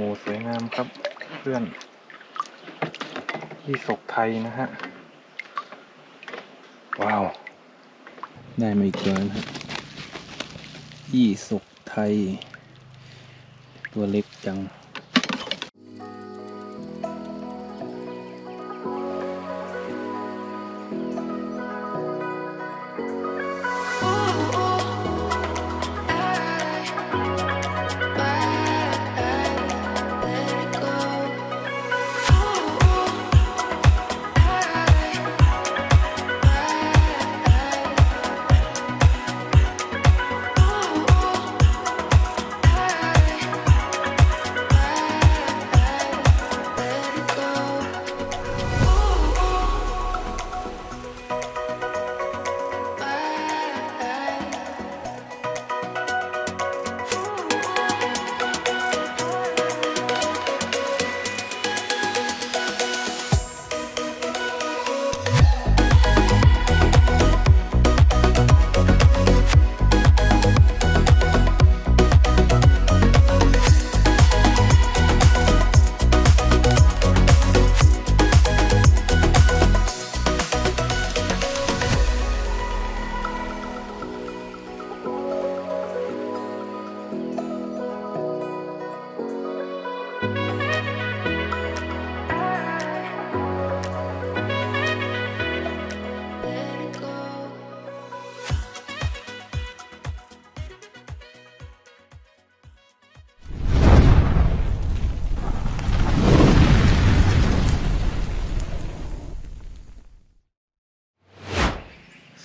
อ้สวยงามครับเพื่อนที่ศกไทยนะฮะ ว้าว ได้มาอีกตัวนะฮะยี่ศกไทย ตัวเล็กจัง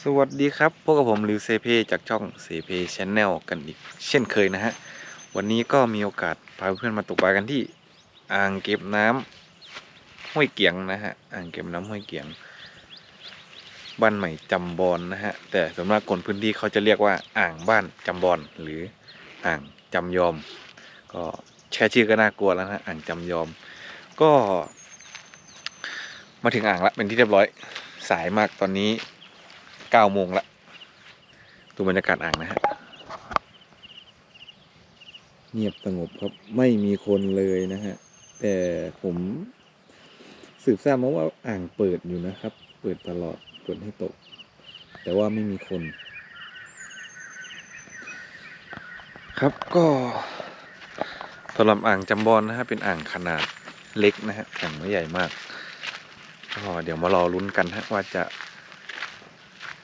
สวัสดีครับ พวกกับผมลิวเซเพจากช่องเซเพชแนลกันอีกเช่นเคยนะฮะ วันนี้ก็มีโอกาสพาเพื่อนมาตกปลากันที่อ่างเก็บน้ำห้วยเกียงนะฮะ อ่างเก็บน้ำห้วยเกียง บ้านใหม่จำบอนนะฮะ แต่สำหรับคนพื้นที่เขาจะเรียกว่าอ่างบ้านจำบอนหรืออ่างจำยอม ก็แค่ชื่อก็น่ากลัวแล้วนะฮะอ่างจำยอม ก็ มาถึงอ่างละเป็นที่เรียบร้อยสายมากตอนนี้ เก้าโมงละดูบรรยากาศอ่างนะฮะ เงียบสงบครับ ไม่มีคนเลยนะฮะ แต่ผมสืบทราบมาว่าอ่างเปิดอยู่นะครับ เปิดตลอดเปิดให้ตก แต่ว่าไม่มีคน ครับก็สำหรับอ่างจำบอนนะฮะเป็นอ่างขนาดเล็กนะฮะแต่ไม่ใหญ่มากก็เดี๋ยวมารอลุ้นกันฮะว่าจะ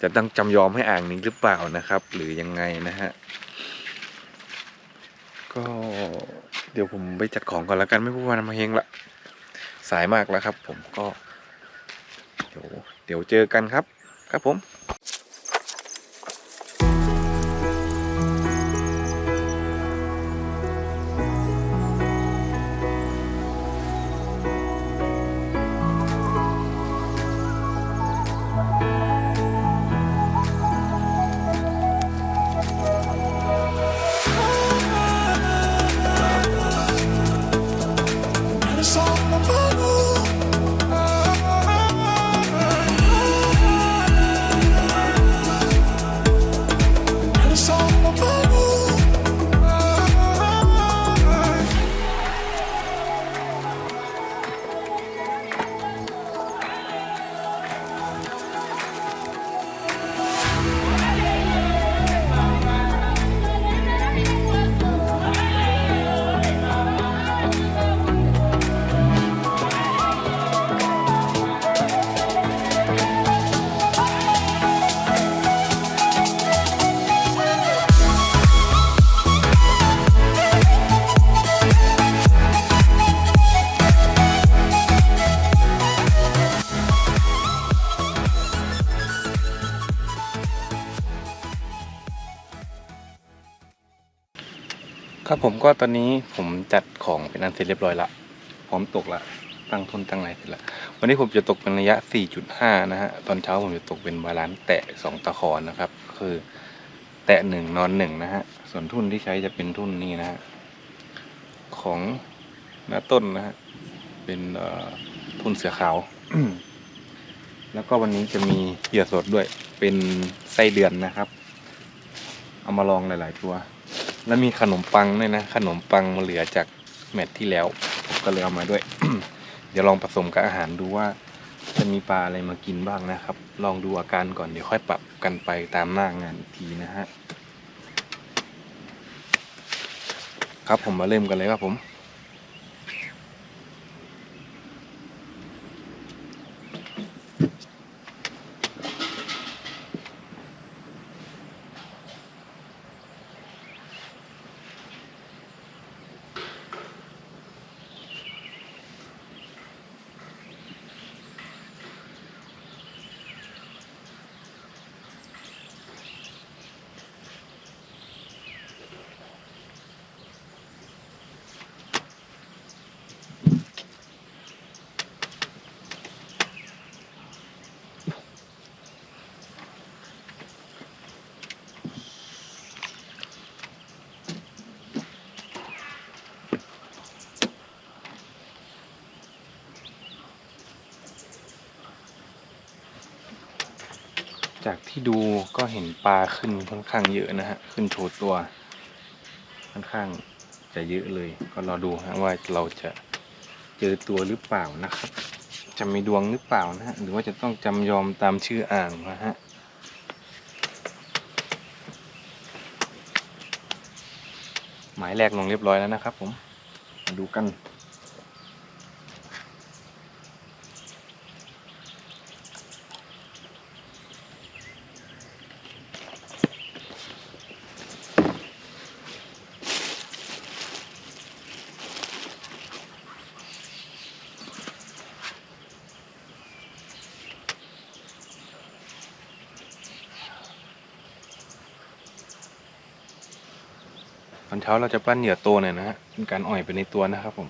จะต้องจำยอมให้อ่างนี้หรือเปล่านะครับ หรือยังไงนะฮะก็เดี๋ยวผมไปจัดของก่อนแล้วกันไม่พูดวันมาเฮงละสายมากแล้วครับ ผมก็ เดี๋ยวเดี๋ยวเจอกันครับ ครับผม ครับผมก็ตอนนี้ผมจัดของเป็นอันเสร็จเรียบร้อยละพร้อมตกละตั้งทุนตั้งอะไรเสร็จละวันนี้ผมจะตกเป็นระยะ 4.5 นะฮะตอนเช้าผมจะตกเป็นบาลานซ์แตะสองตะขอนะครับ คือแตะหนึ่งนอนหนึ่งนะฮะส่วนทุ่นที่ใช้จะเป็นทุ่นนี่นะฮะของหน้าต้นนะฮะเป็นทุ่นเสือขาว แล้วก็วันนี้จะมีเหยื่อสดด้วยเป็นไส้เดือนนะครับ เอามาลองหลาย ๆ ตัว แล้วมีขนมปังด้วยนะ ขนมปังมาเหลือจากแมตที่แล้ว ก็เลยเอามาด้วย เดี๋ยวลองผสมกับอาหารดูว่า จะมีปลาอะไรมากินบ้างนะครับ ลองดูอาการก่อนเดี๋ยวค่อยปรับกันไปตามหน้างานอีกทีนะฮะครับผมมาเริ่มกันเลยครับผม ที่ดูก็เห็นปลาขึ้นค่อนข้างเยอะนะฮะ ขึ้นโชว์ตัว ค่อนข้างจะเยอะเลย ก็รอดูฮะว่าเราจะเจอตัวหรือเปล่านะครับ จะมีดวงหรือเปล่านะฮะ หรือว่าจะต้องจำยอมตามชื่ออ่างนะฮะหมายแรกลงเรียบร้อยแล้วนะครับผม มาดูกัน ตอนเช้าเราจะปั้นเหยื่อโตหน่อยนะฮะเป็นการอ่อยไปในตัวนะครับผม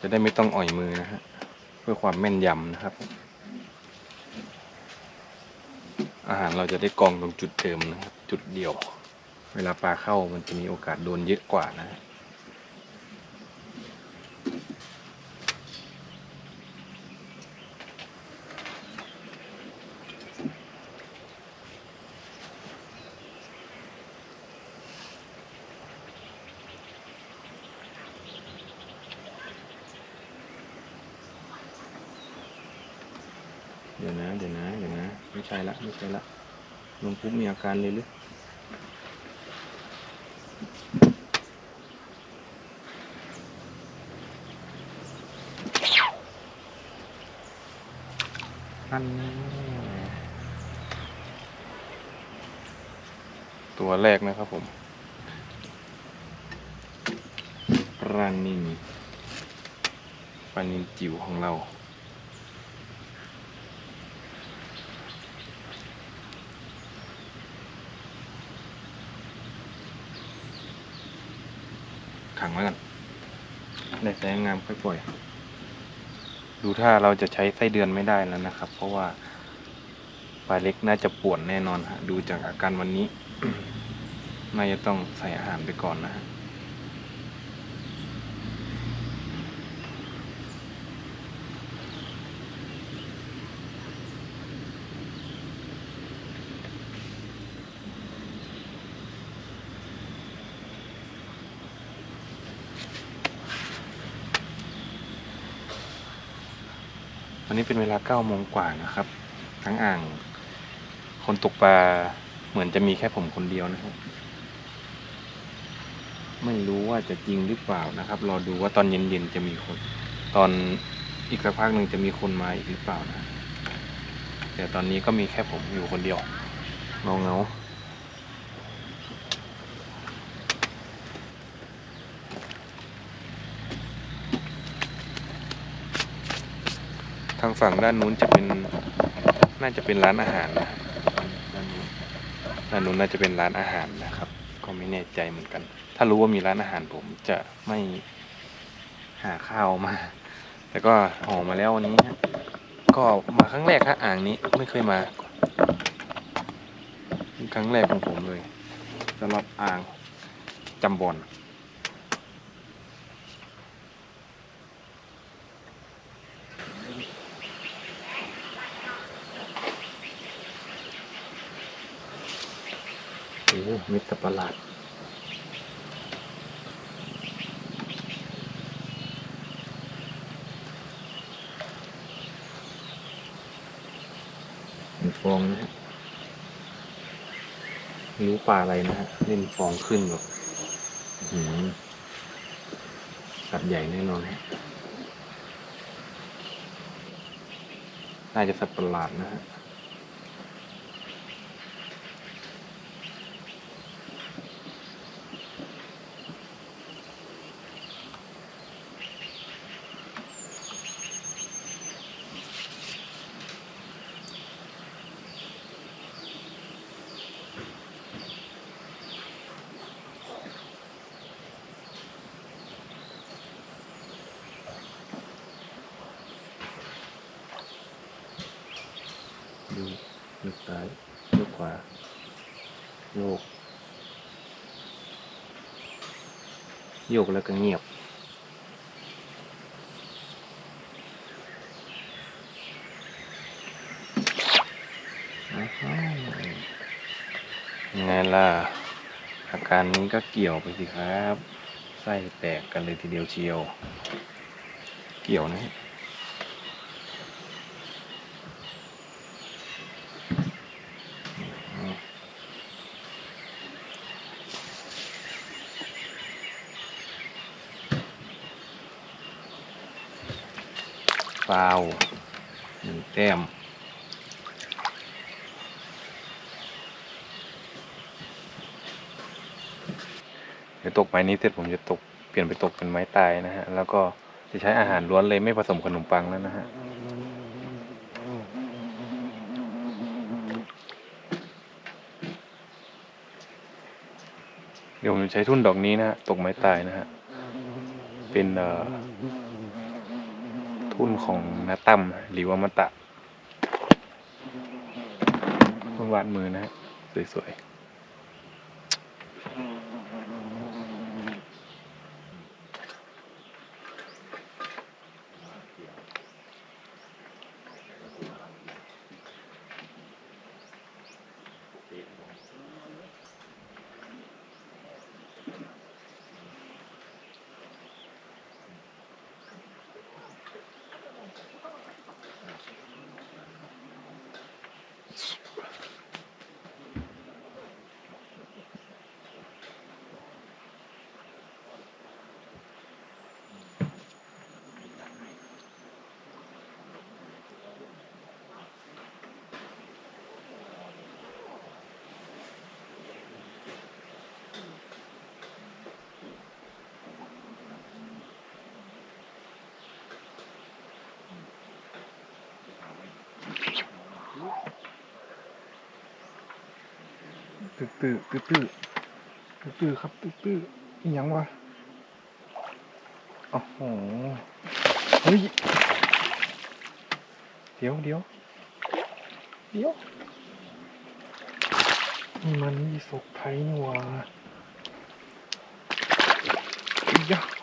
จะได้ไม่ต้องอ่อยมือนะฮะเพื่อความแม่นยำนะครับ อาหารเราจะได้กองตรงจุดเดิมนะครับจุดเดียว เวลาปลาเข้ามันจะมีโอกาสโดนเยอะกว่านะ เดี๋ยวนะ เดี๋ยวนะ เดี๋ยวนะ ไม่ใช่ละ ไม่ใช่ละลงปุ๊บมีอาการเลยหรืออันนี้ตัวแรกนะครับผมปลานินปลานินจิ๋วของเรา ขังไว้ก่อน ได้แสงงามค่อยปล่อย ดูถ้าเราจะใช้ไส้เดือนไม่ได้แล้วนะครับ เพราะว่าปลาเล็กน่าจะป่วนแน่นอนฮะดูจากอาการวันนี้ น่าจะต้องใส่อาหารไปก่อนนะฮะ นนี้เป็นเวลาเก้าโมงกว่านะครับ ทั้งอ่าง คนตกปลาเหมือนจะมีแค่ผมคนเดียวนะครับ ไม่รู้ว่าจะจริงหรือเปล่านะครับ รอดูว่าตอนเย็นๆจะมีคน ตอนอีกสักพักหนึ่งจะมีคนมาอีกหรือเปล่านะแต่ตอนนี้ก็มีแค่ผมอยู่คนเดียวเงาเงา ทางฝั่งด้านนู้นจะเป็น น่าจะเป็นร้านอาหารนะด้านนู้นด้านนู้นน่าจะเป็นร้านอาหารนะครับ ก็ไม่แน่ใจเหมือนกัน ถ้ารู้ว่ามีร้านอาหารผมจะไม่หาข้าวมา แต่ก็ออกมาแล้ววันนี้ฮะก็มาครั้งแรกฮะอ่างนี้ไม่เคยมาครั้งแรกของผมเลยสำหรับอ่างจำบอน เม็ดสับประหลาดเป็นฟองนะฮะไม่รู้ปลาอะไรนะฮะเล่นฟองขึ้นแบบอื้อหือสัตว์ใหญ่แน่นอนฮะน่าจะสัตว์ประหลาดนะฮะ ดูยกซ้ายยกขวาโยก โยกแล้วก็เงียบยังไงล่ะ อาการนี้ก็เกี่ยวไปสิครับ ไส้แตกกันเลยทีเดียวเชียว เกี่ยวนะ ฟาวหนึ่ง แต้มเดี๋ยวตกไม้นี้เสร็จผมจะตกเปลี่ยนไปตกเป็นไม้ตายนะฮะ แล้วก็จะใช้อาหารล้วนเลยไม่ผสมขนมปังแล้วนะฮะเดี๋ยวผมจะใช้ทุ่นดอกนี้นะฮะตกไม้ตายนะฮะ เป็นเอ่อทุนของนาตั้มหรือว่ามัตตะ งวาดมือนะฮะสวย ตื้อตื้อตื้อตื้อตื้อตื้อครับตื้อตื้อนี่ยังวะโอ้โหเฮ้ยเดี๋ยวเดี๋ยวเดี๋ยวนี่มันมีศพไทยนี่หว่าอียะ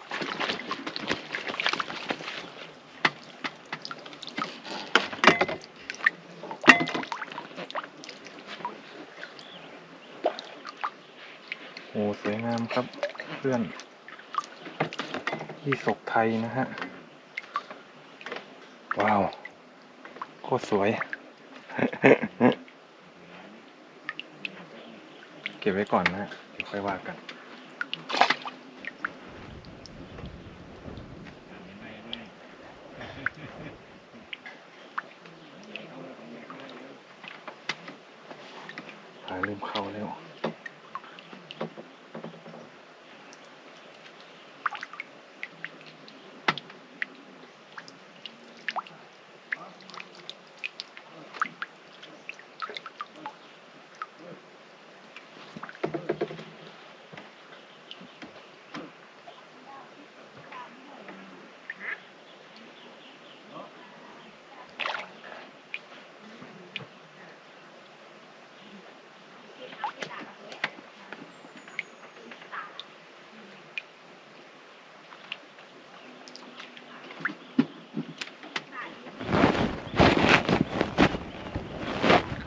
โอ้สวยงามครับเพื่อนที่ศกไทยนะฮะ ว้าว โคตรสวย เก็บไว้ก่อนนะเดี๋ยวค่อยว่ากัน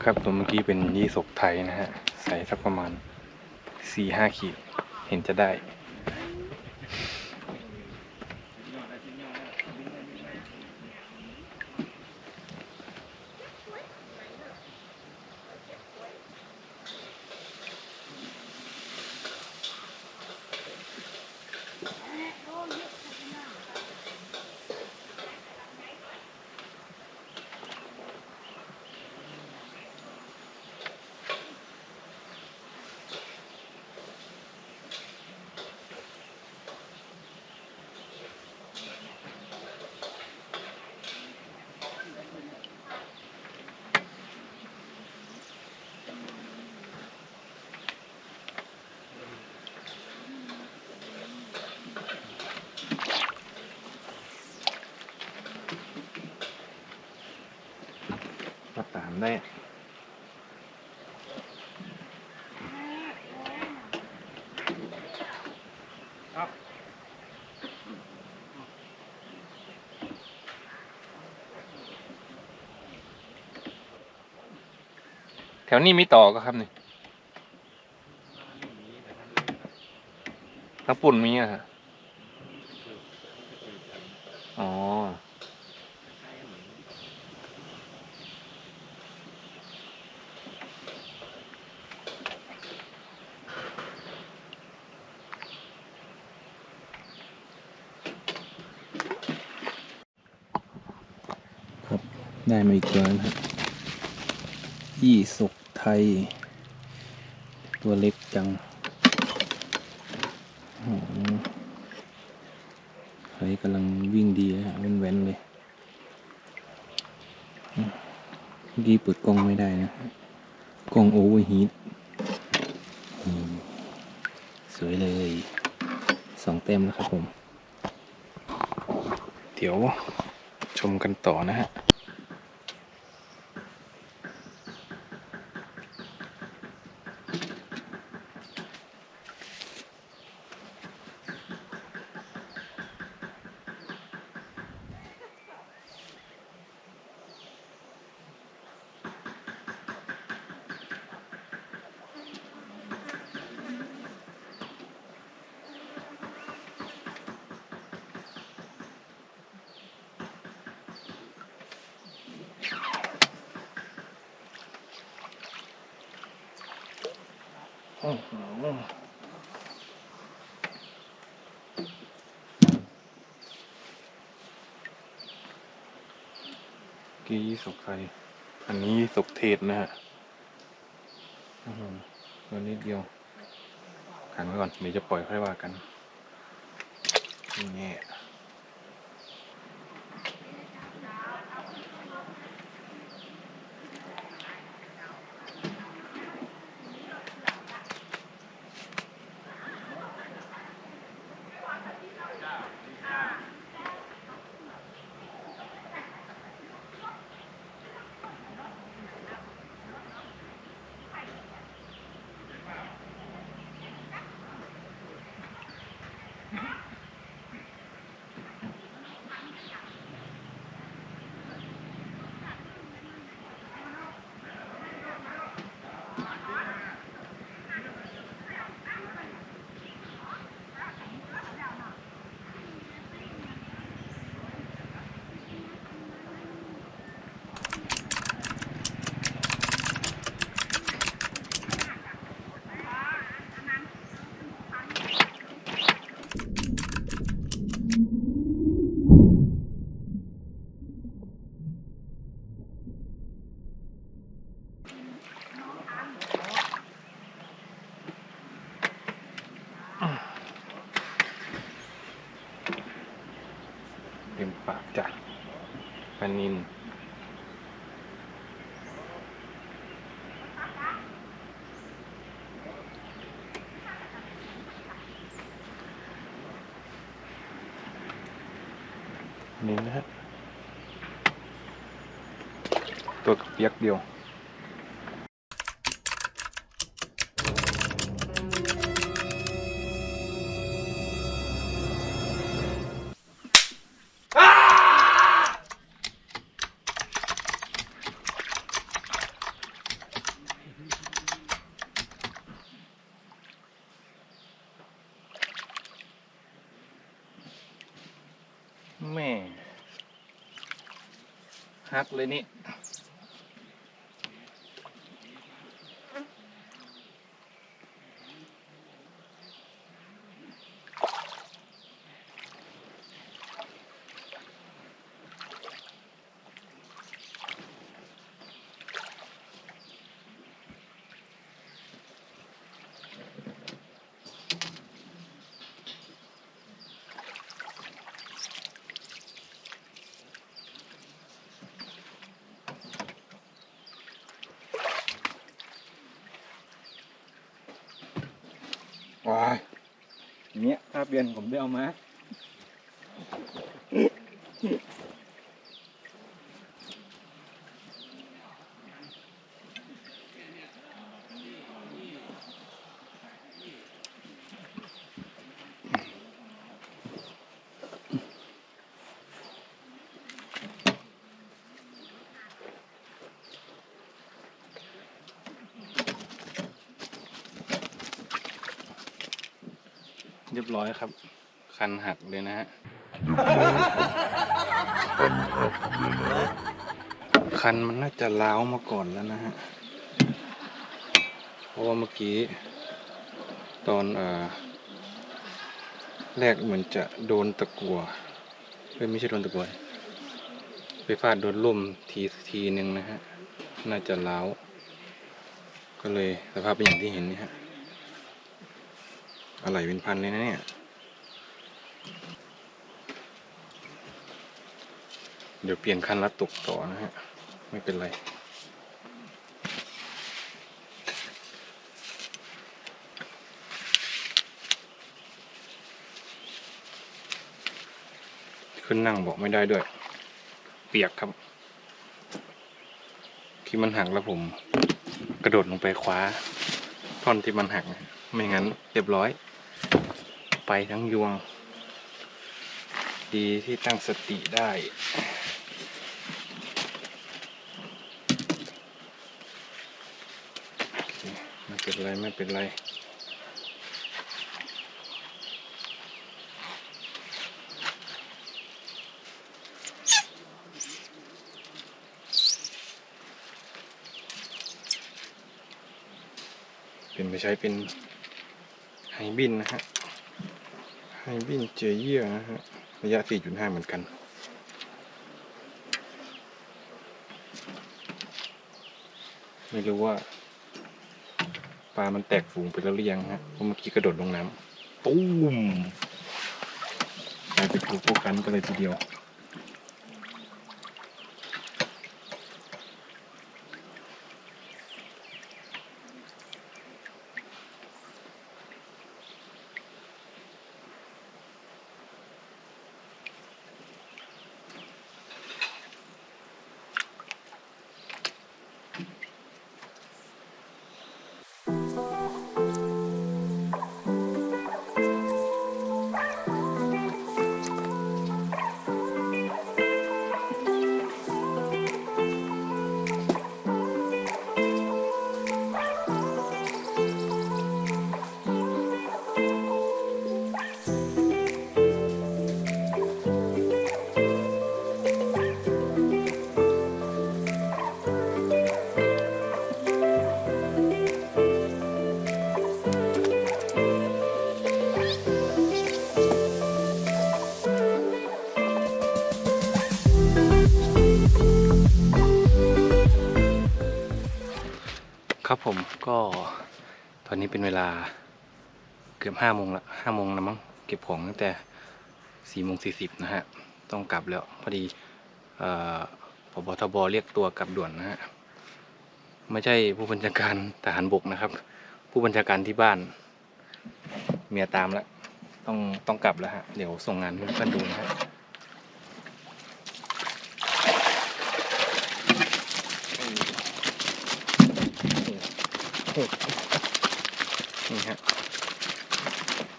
ครับตัวเมื่อกี้เป็นยี่สกไทยนะฮะ ใส่สักประมาณสี่ห้าขีด เห็นจะได้ มาตามได้แถวนี้มีต่อก็ครับนี่ทั้งปุ่นมีอะฮะ ได้มาอีกตัวนะครับยี่สกไทย ตัวเล็กจังโอ้โหไฟกำลังวิ่งดีนะฮะแว้นๆเลยเมื่อกี้เปิดกล้องไม่ได้นะ กล้องโอเวอร์ฮีทสวยเลยสองเต็มแล้วครับผม เดี๋ยวชมกันต่อนะฮะ โอ้โหกี้ สุกใคร อันนี้สุกเทศนะฮะตัวนิดเดียวขังไว้ก่อนเดี๋ยวจะปล่อยค่อยว่ากันนี่ เปียกเดียวแม่ฮักเลยนี่ อย่างเงี้ยถ้าเปลี่ยนผมได้เอามา บร้อยครับ คันหักเลยนะฮะคันมันน่าจะล้าวมาก่อนแล้วนะฮะ เพราะว่าเมื่อกี้ ตอนเอ่อแรกเหมือนจะโดนตะกัวเฮ้ยไม่ใช่โดนตะกัวไปฟาดโดนล่มทีทีหนึ่งนะฮะ น่าจะล้าว ก็เลยสภาพเป็นอย่างที่เห็นนี่ฮะ อะไรเป็นพันเลยนะเนี่ย เดี๋ยวเปลี่ยนคันแล้วตกต่อนะฮะ ไม่เป็นไร ขึ้นนั่งบอกไม่ได้ด้วย เปียกครับ ที่มันหักแล้วผม กระโดดลงไปคว้าท่อนที่มันหัก ไม่งั้นเรียบร้อย ไปทั้งยวง ดีที่ตั้งสติได้ ไม่เป็นไร ไม่เป็นไรเป็นไปใช้เป็นไฮบินนะฮะ ไฮวินเจเยี่ยนะฮะ ระยะ 4.5 เหมือนกัน ไม่รู้ว่า ปลามันแตกฝูงไปแล้วหรือยังฮะเพราะเมื่อกี้กระโดดลงน้ำตุ้มกลายเป็นถูกพวกกันกันเลยทีเดียว ก็ตอนนี้เป็นเวลาเกือบห้าโมงละห้าโมงนะมั้งเก็บของตั้งแต่สี่โมงสี่สิบนะฮะ ต้องกลับแล้ว พอดีเอ่อพบทบเรียกตัวกลับด่วนนะฮะ ไม่ใช่ผู้บัญชาการทหารบกนะครับ ผู้บัญชาการที่บ้าน เมียตามแล้วต้องต้องกลับแล้วฮะ เดี๋ยวส่งงานให้เพื่อนดูนะฮะ นี่ฮะ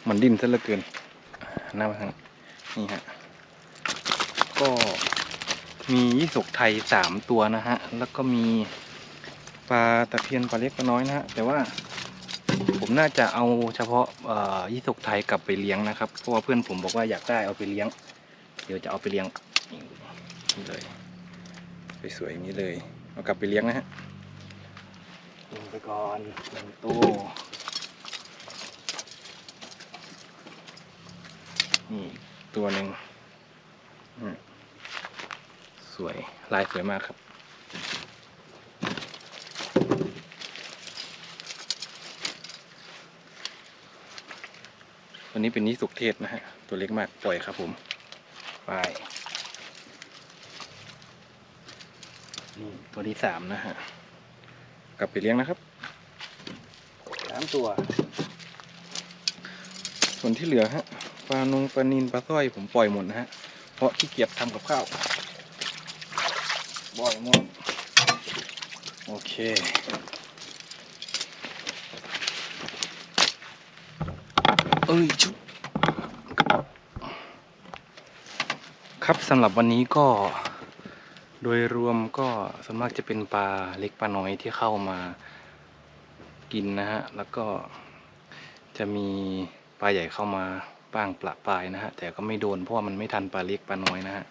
มันดิ้นซะเหลือเกินหน้ามาทางนี่ฮะ ก็มียี่สกไทยสามตัวนะฮะ แล้วก็มีปลาตะเพียนปลาเล็กปลาน้อยนะฮะ แต่ว่าผมน่าจะเอาเฉพาะยี่สกไทยกลับไปเลี้ยงนะครับ เพราะว่าเพื่อนผมบอกว่าอยากได้เอาไปเลี้ยง เดี๋ยวจะเอาไปเลี้ยงนี่เลย สวยๆอย่างนี้เลย เอากลับไปเลี้ยงนะฮะ ลงไปก่อนหนึ่งตู้นี่ตัวหนึ่งสวยลายสวยมากครับตัวนี้เป็นนิสุกเทศนะฮะ ตัวเล็กมากปล่อยครับผมไปนี่ตัวที่สามนะฮะ กลับไปเลี้ยงนะครับสามตัว ส่วนที่เหลือฮะปลานงปลานินปลาสร้อยผมปล่อยหมดนะฮะ เพราะขี้เกียจทำกับข้าวปล่อยหมดโอเคเอ้ยชุบครับสำหรับวันนี้ก็ โดยรวมก็ส่วนมากจะเป็นปลาเล็กปลาน้อยที่เข้ามากินนะฮะ แล้วก็จะมีปลาใหญ่เข้ามาบ้างปลาปลายนะฮะ แต่ก็ไม่โดนเพราะว่ามันไม่ทันปลาเล็กปลาน้อยนะฮะ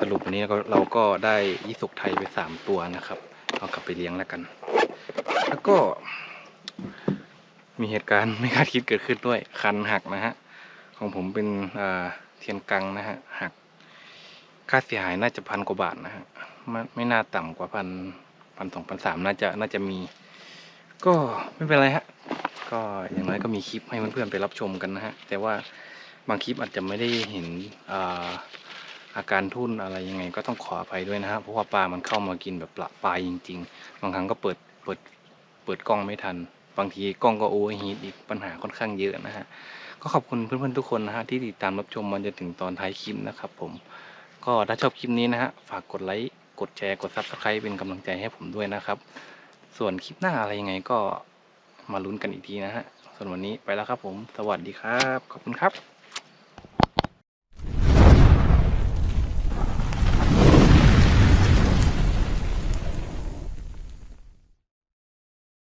สรุปวันนี้เราก็ได้ยี่สุกไทยไปสามตัวนะครับ เอากลับไปเลี้ยงแล้วกัน แล้วก็ มีเหตุการณ์ไม่คาดคิดเกิดขึ้นด้วย คันหักนะฮะ ของผมเป็นเทียนกังนะฮะหัก ค่าเสียหายน่าจะพันกว่าบาทนะฮะไม่ไม่น่าต่ำกว่าพันพันสองพันสามน่าจะน่าจะมี ก็ไม่เป็นไรฮะ ก็อย่างน้อยก็มีคลิปให้เพื่อนๆไปรับชมกันนะฮะ แต่ว่าบางคลิปอาจจะไม่ได้เห็นอาอาการทุ่นอะไรยังไง ก็ต้องขออภัยด้วยนะฮะเพราะว่าปลามันเข้ามากินแบบปลาปลายจริง ๆ บางครั้งก็เปิดเปิดเปิดกล้องไม่ทัน บางทีกล้องก็โอเวอร์ฮีทอีกปัญหาค่อนข้างเยอะนะฮะก็ขอบคุณเพื่อนๆทุกคนนะฮะที่ติดตามรับชมมาจนถึงตอนท้ายคลิปนะครับผม ก็ถ้าชอบคลิปนี้นะฮะฝากกดไลค์กดแชร์กดซับสไครป์เป็นกำลังใจให้ผมด้วยนะครับ ส่วนคลิปหน้าอะไรยังไงก็มาลุ้นกันอีกทีนะฮะส่วนวันนี้ไปแล้วครับผม สวัสดีครับ ขอบคุณครับ